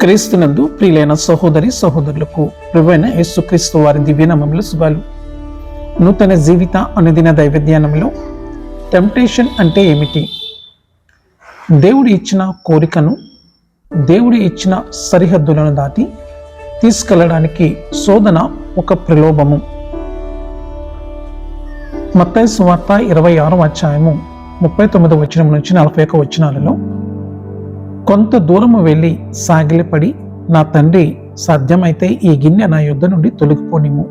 క్రీస్తునందు ప్రియులైన సహోదరి సహోదరులకు ప్రభువైన యేసుక్రీస్తు వారి దివ్యనామంలో శుభాలు. నూతన జీవిత అనుదిన దైవధ్యానంలో టెంప్టేషన్ అంటే ఏమిటి? దేవుడు ఇచ్చిన కోరికను దేవుడు ఇచ్చిన సరిహద్దులను దాటి తీసుకెళ్ళడానికి శోధన ఒక ప్రలోభము. మత్తైసు వార్త ఇరవై ఆరో అధ్యాయము ముప్పై తొమ్మిది వచనం నుంచి నలభై ఒక వచనాలలో కొంత దూరము వెళ్ళి సాగిలపడి నా తండ్రి సాధ్యమైతే ఈ గిన్నె నా యుద్ధ నుండి తొలగిపోనిము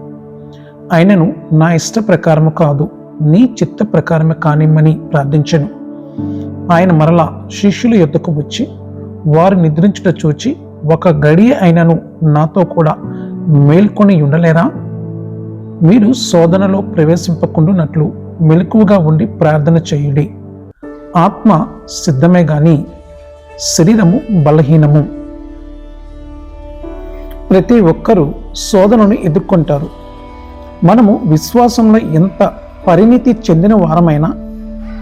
ఆయనను నా ఇష్ట ప్రకారము కాదు నీ చిత్త ప్రకారమే కానిమ్మని ప్రార్థించను. ఆయన మరలా శిష్యుల యుద్ధకు వచ్చి వారు నిద్రించుట చూచి ఒక గడియ అయినను నాతో కూడా మేల్కొని ఉండలేరా? మీరు శోధనలో ప్రవేశింపకుండానట్లు మెలకువగా ఉండి ప్రార్థన చేయుడి. ఆత్మ సిద్ధమే గాని శరీరము బలహీనము. ప్రతి ఒక్కరూ శోధనను ఎదుర్కొంటారు. మనము విశ్వాసంలో ఎంత పరిణితి చెందిన వారమైనా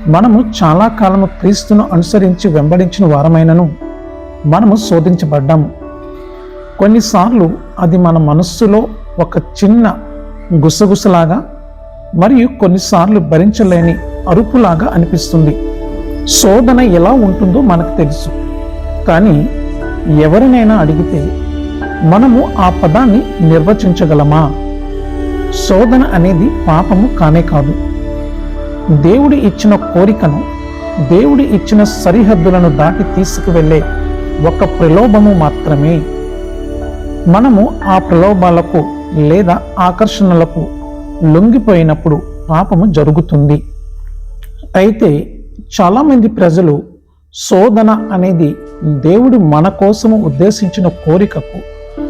మనము చాలా కాలము క్రీస్తును అనుసరించి వెంబడించిన వారమైనను మనము శోధించబడ్డాము. కొన్నిసార్లు అది మన మనస్సులో ఒక చిన్న గుసగుసలాగా మరియు కొన్నిసార్లు భరించలేని అరుపులాగా అనిపిస్తుంది. శోధన ఎలా ఉంటుందో మనకు తెలుసు. కానీ ఎవరినైనా అడిగితే మనము ఆ పదాన్ని నిర్వచించగలమా? శోధన అనేది పాపము కానే కాదు. దేవుడి ఇచ్చిన కోరికను దేవుడి ఇచ్చిన సరిహద్దులను దాటి తీసుకువెళ్ళే ఒక ప్రలోభము మాత్రమే. మనము ఆ ప్రలోభాలకు లేదా ఆకర్షణలకు లొంగిపోయినప్పుడు పాపము జరుగుతుంది. అయితే చాలామంది ప్రజలు శోధన అనేది దేవుడు మన కోసము ఉద్దేశించిన కోరికకు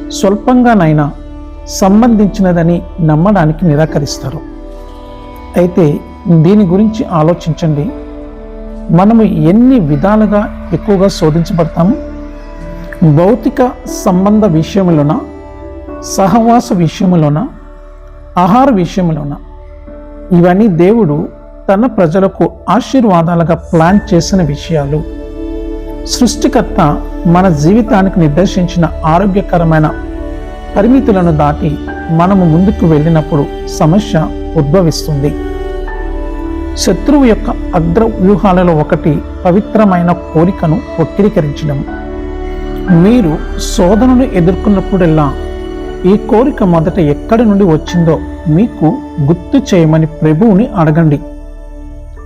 స్వల్పంగానైనా సంబంధించినదని నమ్మడానికి నిరాకరిస్తారు. అయితే దీని గురించి ఆలోచించండి. మనము ఎన్ని విధాలుగా ఎక్కువగా శోధించబడతాము? భౌతిక సంబంధ విషయములోన? సహవాస విషయములోన? ఆహార విషయములోన? ఇవన్నీ దేవుడు తన ప్రజలకు ఆశీర్వాదాలుగా ప్లాన్ చేసిన విషయాలు. సృష్టికర్త మన జీవితానికి నిర్దేశించిన ఆరోగ్యకరమైన పరిమితులను దాటి మనము ముందుకు వెళ్ళినప్పుడు సమస్య ఉద్భవిస్తుంది. శత్రువు యొక్క అగ్ర వ్యూహాలలో ఒకటి పవిత్రమైన కోరికను వక్రీకరించడం. మీరు శోధనను ఎదుర్కొన్నప్పుడెల్లా ఈ కోరిక మొదట ఎక్కడి నుండి వచ్చిందో మీకు గుర్తు చేయమని ప్రభువుని అడగండి.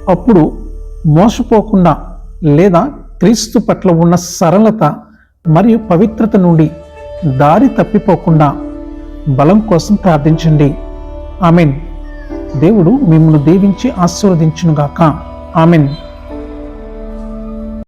అప్పుడు మోసపోకుండా లేదా క్రీస్తు పట్ల ఉన్న సరళత మరియు పవిత్రత నుండి దారి తప్పిపోకుండా బలం కోసం ప్రార్థించండి. ఆమెన్. దేవుడు మిమ్మల్ని దీవించి ఆశీర్వదించునుగాక. ఆమెన్.